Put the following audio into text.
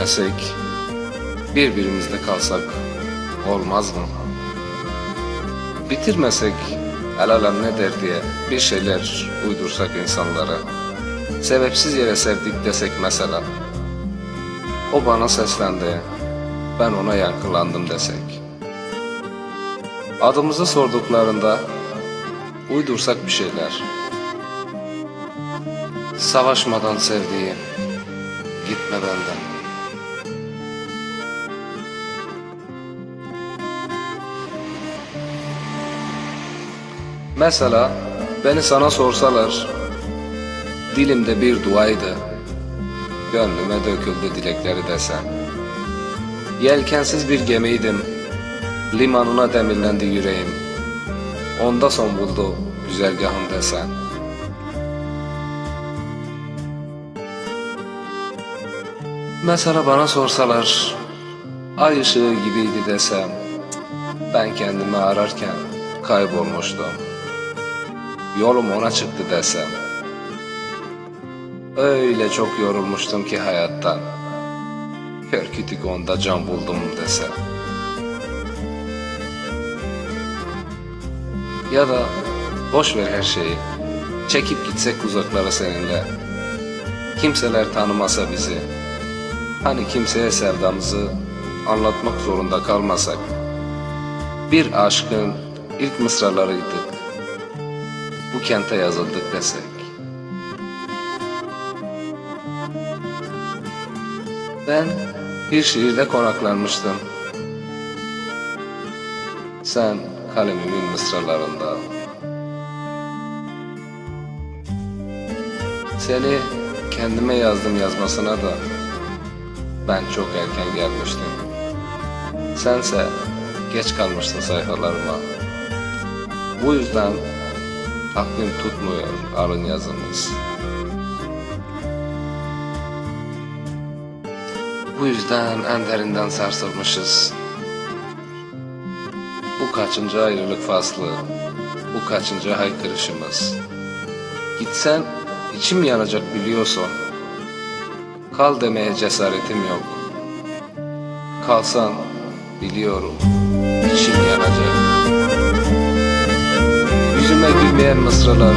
Gitmesek, birbirimizde kalsak olmaz mı? Bitirmesek, el alem ne der diye bir şeyler uydursak insanlara. Sebepsiz yere sevdik desek mesela. O bana seslendi, ben ona yankılandım desek. Adımızı sorduklarında uydursak bir şeyler. Savaşmadan sevdiğim, gitme benden. Mesela beni sana sorsalar, dilimde bir duaydı, gönlüme döküldü dilekleri desem. Yelkensiz bir gemiydim, limanına demirlendi yüreğim, onda son buldu güzergahım desem. Mesela bana sorsalar, ay ışığı gibiydi desem, ben kendimi ararken kaybolmuştum. Yolum ona çıktı desem, öyle çok yorulmuştum ki hayattan, kör kütük onda can buldum desem. Ya da boş ver her şeyi, çekip gitsek uzaklara seninle. Kimseler tanımasa bizi, Hani kimseye sevdamızı anlatmak zorunda kalmasak. Bir aşkın ilk mısralarıydık. Bu kente yazıldık desek. Ben bir şiirde konaklanmıştım. Sen kalemimin mısralarında. Seni kendime yazdım yazmasına da ben çok erken gelmiştim. Sense geç kalmıştın sayfalarıma. Bu yüzden aklım tutmuyor alın yazımız. Bu yüzden en derinden sarsılmışız. Bu kaçıncı ayrılık faslı, bu kaçıncı haykırışımız. Gitsen içim yanacak biliyorsun. Kal demeye cesaretim yok. Kalsan biliyorum içim yanacak. Gülmeyen mısralar,